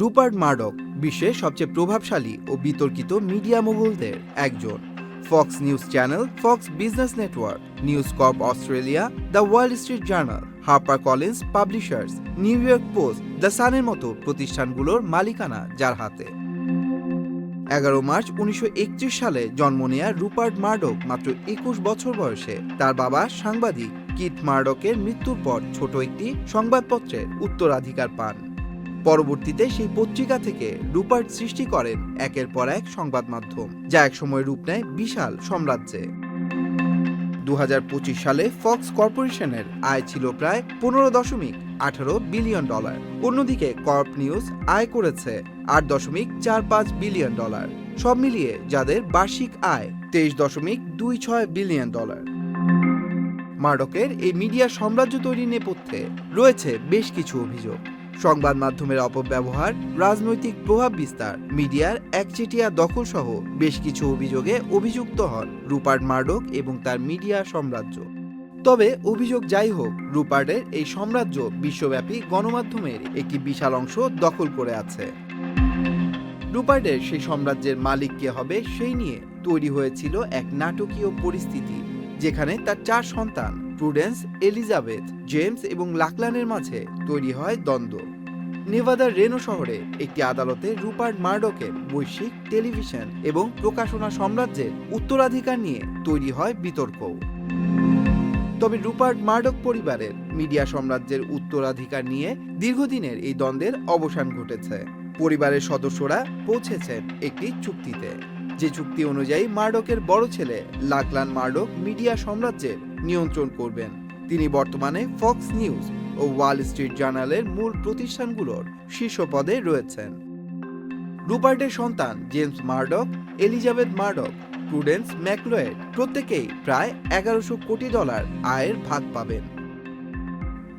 Rupert Murdoch বিশ্বের সবচেয়ে প্রভাবশালী ও বিতর্কিত মিডিয়া মোগলদের একজন। Fox News channel, Fox Business Network, News Corp Australia, the World Street Journal, HarperCollins publishers, New York Post, the সানের মতো প্রতিষ্ঠানগুলোর মালিকানা যার হাতে। এগারো মার্চ উনিশশো একত্রিশ সালে জন্ম নেয়া রুপার্ট মার্ডক মাত্র একুশ বছর বয়সে তার বাবা সাংবাদিক কিথ মার্ডকের মৃত্যুর পর ছোট একটি সংবাদপত্রের উত্তরাধিকার পান। পরবর্তীতে সেই পত্রিকা থেকে রুপার্ট সৃষ্টি করেন একের পর এক সংবাদ মাধ্যম, যা একসময় রূপ নেয় বিশাল সাম্রাজ্যে। দু হাজার পঁচিশ সালে ফক্স কর্পোরেশনের আয় ছিল প্রায় পনেরো দশমিক আঠারো বিলিয়ন ডলার। অন্যদিকে কর্প নিউজ আয় করেছে আট দশমিক চার পাঁচ বিলিয়ন ডলার, সব মিলিয়ে যাদের বার্ষিক আয় তেইশ দশমিক দুই ছয় বিলিয়ন ডলার। মার্ডকের এই মিডিয়া সাম্রাজ্য তৈরির নেপথ্যে রয়েছে বেশ কিছু অভিযোগ। সংবাদ মাধ্যমের অপব্যবহার, রাজনৈতিক প্রভাব বিস্তার, মিডিয়ার একচেটিয়া দখল সহ বেশ কিছু অভিযোগে অভিযুক্ত হন রুপার্ট মার্ডক এবং তার মিডিয়া সাম্রাজ্য। তবে অভিযোগ যাই হোক, রুপার্টের এই সাম্রাজ্য বিশ্বব্যাপী গণমাধ্যমের একটি বিশাল অংশ দখল করে আছে। রুপার্টের সেই সাম্রাজ্যের মালিক কে হবে সেই নিয়ে তৈরি হয়েছিল এক নাটকীয় পরিস্থিতি, যেখানে তার চার সন্তান, প্রুডেন্স এলিজাবেথ জেমস এবং লাকলানের মাঝে তৈরি হয় দ্বন্দ্ব। নেভাদার রেনো শহরে একটি আদালতে রুপার্ট মার্ডকের বৈশ্বিক টেলিভিশন এবং প্রকাশনা সাম্রাজ্যের উত্তরাধিকার নিয়ে তৈরি হয় বিতর্ক। তবে রুপার্ট মার্ডক পরিবারের মিডিয়া সাম্রাজ্যের উত্তরাধিকার নিয়ে দীর্ঘদিনের এই দ্বন্দ্বের অবসান ঘটেছে। পরিবারের সদস্যরা পৌঁছেছেন একটি চুক্তিতে। যে চুক্তি অনুযায়ী মার্ডকের বড় ছেলে লাকলান মার্ডক মিডিয়া সাম্রাজ্যের নিয়ন্ত্রণ করবেন। তিনি বর্তমানে ফক্স নিউজ ও ওয়াল স্ট্রিট জার্নালের মূল প্রতিষ্ঠানগুলোর শীর্ষ পদে রয়েছেন। রুপার্টের সন্তান James Murdoch, Elizabeth Murdoch, Prudence MacLeod প্রত্যেকেই প্রায় এগারোশো কোটি ডলার আয়ের ভাগ পাবেন।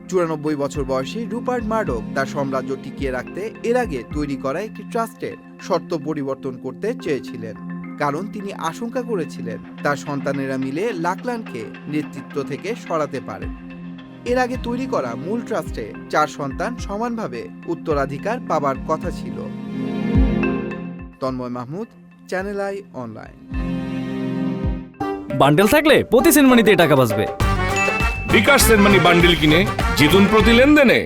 চুরানব্বই বছর বয়সী রুপার্ট মার্ডক তার সাম্রাজ্য টিকিয়ে রাখতে এর আগে তৈরি করা একটি ট্রাস্টের শর্ত পরিবর্তন করতে চেয়েছিলেন। কারণ তিনি আশঙ্কা করেছিলেন তার সন্তানেরা মিলে লাকলানকে নেতৃত্ব থেকে সরাতে পারেন এর আগে তৈরি করা মূল ট্রাস্টে চার সন্তান সমানভাবে উত্তরাধিকার পাবার কথা ছিল। Tanmoy Mahmud channel I online bundle থাকলে প্রতি সেনমানিতে টাকা বাঁচবে। বিকাশ সেনমানি বান্ডেল কিনে জিতুন প্রতি লেনদেনে।